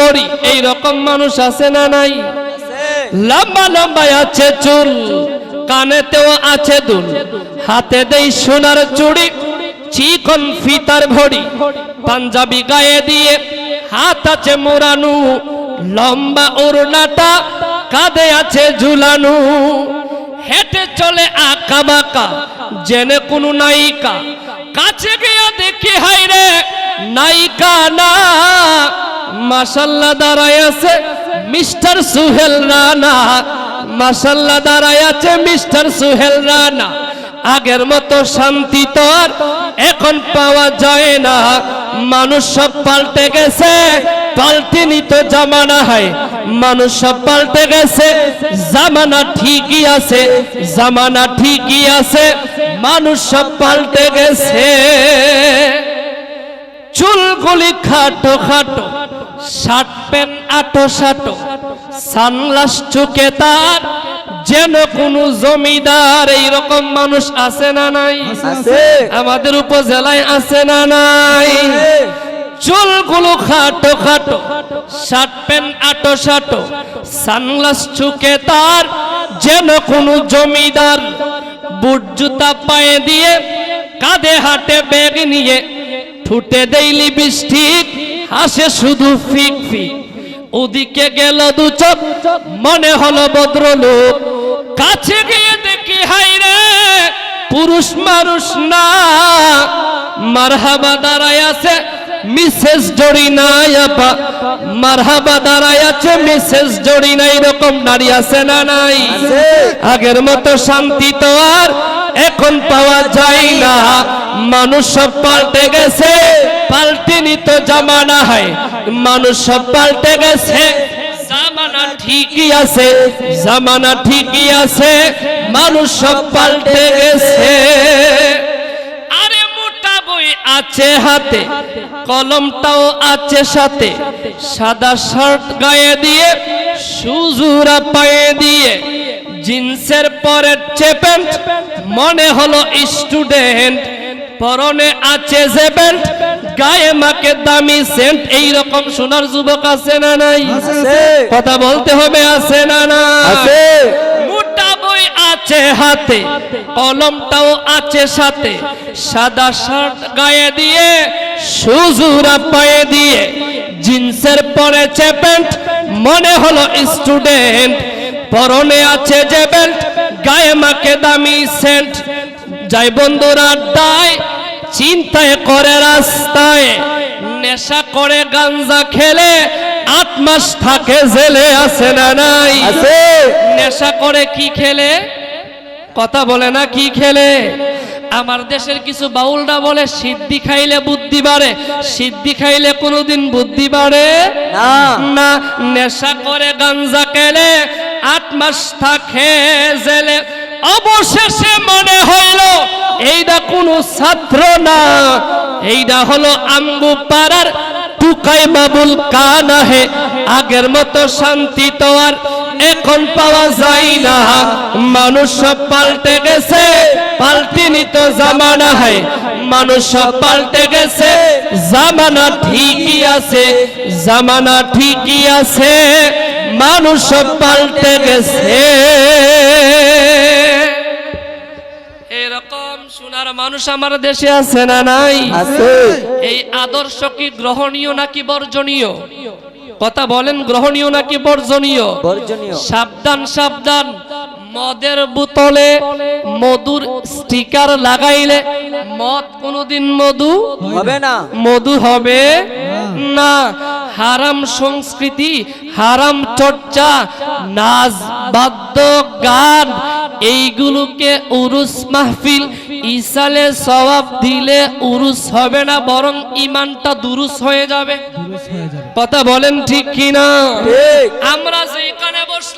গড়ি এই রকম মানুষ আছে না নাই? লম্বা লম্বা আছে চুল, কানেতেও আছে দুল। হাতে দেই সোনার চুড়ি, চিকন ফিতার ঘড়ি পাঞ্জাবি গায়ে দিয়ে হাত আছে মোরানু লম্বা ওড়নাটা কাঁধে আছে ঝুলানু। হেঁটে চলে আঁকা বাঁকা, জেনে কোনো নায়িকা। কাছে গিয়ে দেখি হাই রে নায়িকা না মাসাল্লাহ দাঁড়ায় আছে মিস্টার সুহেল রানা। মাসাল্লাহ দাঁড়ায় আছে মিস্টার সুহেল রানা। আগের মতো শান্তি তো আর এখন পাওয়া যায় না। মানুষ সব পাল্টে গেছে পাল্টেনি তো জামানা হয়। মানুষ সব পাল্টে গেছে, জামানা ঠিকই আছে, জামানা ঠিকই আছে, মানুষ সব পাল্টে গেছে। চুলগুলি খাটো খাটো শার্ট প্যান্ট আটো সাটো। সানগ্লাস চোখে তার যেন কোন জমিদার এইরকম মানুষ আছে না নাই। আমাদের উপজেলায় আছে না নাই? চুলগুলো খাটো খাটো। শার্ট প্যান্ট আটো সাটো। সানগ্লাস চুকে তার যেন কোনো জমিদার বুট জুতা পায়ে দিয়ে কাঁধে হাটে ব্যাগ নিয়ে ঠুটে দেই লিপস্টিক হাসে শুধু ফিক ফিক। ওদিকে গেল দু চোখ মনে হলো ভদ্রলোক। কাছে গিয়ে দেখি হাই রে পুরুষ মানুষ না। মারহাবা দাঁড়ায় আছে মিসেস জড়ি নাই আপা। মারহাবা দাঁড়ায় আছে মিসেস জড়ি নাই এরকম নারী আছে না নাই। আগের মতো শান্তি তো আর এখন পাওয়া যায় না। মানুষ সব পাল্টে গেছে। পাল্টেনি তো জামানা হয়। মানুষ সব পাল্টে গেছে। জামানা ঠিকই আছে। জামানা ঠিকই আছে। মানুষ সব পাল্টে গেছে। আরে মোটা বই আছে হাতে। কলমটাও আছে সাথে। সাদা শার্ট গায়ে দিয়ে, সুজুরা পায়ে দিয়ে। জিন্সের পরে চেপেন্ট মনে হলো স্টুডেন্ট পরনে আছে বেল্ট গায়ে মাকে দামি সেন্ট এই রকম সোনার যুবক আছে না নাই আছে। কথা বলতে হবে আছে না না আছে। মোটা বই আছে হাতে কলমটাও আছে সাথে সাদা শার্ট গায়ে দিয়ে সুজুরা পায়ে দিয়ে জিন্সের পরে চেপেন্ট মনে হলো স্টুডেন্ট পরনে আছে যে বেল্ট গায়ে মাকে দামি সেন্ট যাই বন্ধুরা আড্ডায় চিন্তায় করে রাস্তায় নেশা করে গাঞ্জা খেলে আট মাস থাকে জেলে আছে না নাই? আছে। নেশা করে কি খেলে? কথা বলে না কি খেলে? আমার দেশের কিছু বাউলরা বলে সিদ্ধি খাইলে বুদ্ধি বাড়ে সিদ্ধি খাইলে কোনোদিন বুদ্ধি বাড়ে? না। না নেশা করে গাঞ্জা খেলে আট মাস থাকে জেলে। অবশেষে মনে হইল এইটা কোনো ছাত্র না। এইটা হলো আম্বু পাড়ার টুকাই বাবুল কান আহে আগের মতো শান্তি তো আর এখন পাওয়া যায় না। মানুষ সব পাল্টে গেছে পাল্টিনি তো জামানা হয়। মানুষ সব পাল্টে গেছে, জামানা ঠিকই আছে, জামানা ঠিকই আছে। মানুষ সব পাল্টে গেছে। এরকম সোনার মানুষ আমার দেশে আছে না নাই? আছে। এই আদর্শ কি গ্রহণীয় নাকি বর্জনীয়? কথা বলেন গ্রহণীয় নাকি বর্জনীয়? বর্জনীয়। সাবধান সাবধান। মদের বোতলে মধুর স্টিকার লাগাইলে মদ কোনোদিন মধু হবে না। মধু হবে না। হারাম সংস্কৃতি হারাম চর্চা নাচ বাদ্য গান এইগুলোকে উরুস মাহফিল ইসালে সওয়াব দিলে উরুস হবে না বরং ইমানটা দুরুস হয়ে যাবে। কথা বলেন ঠিক কিনা? ঠিক। আমরা যেখানে বসলাম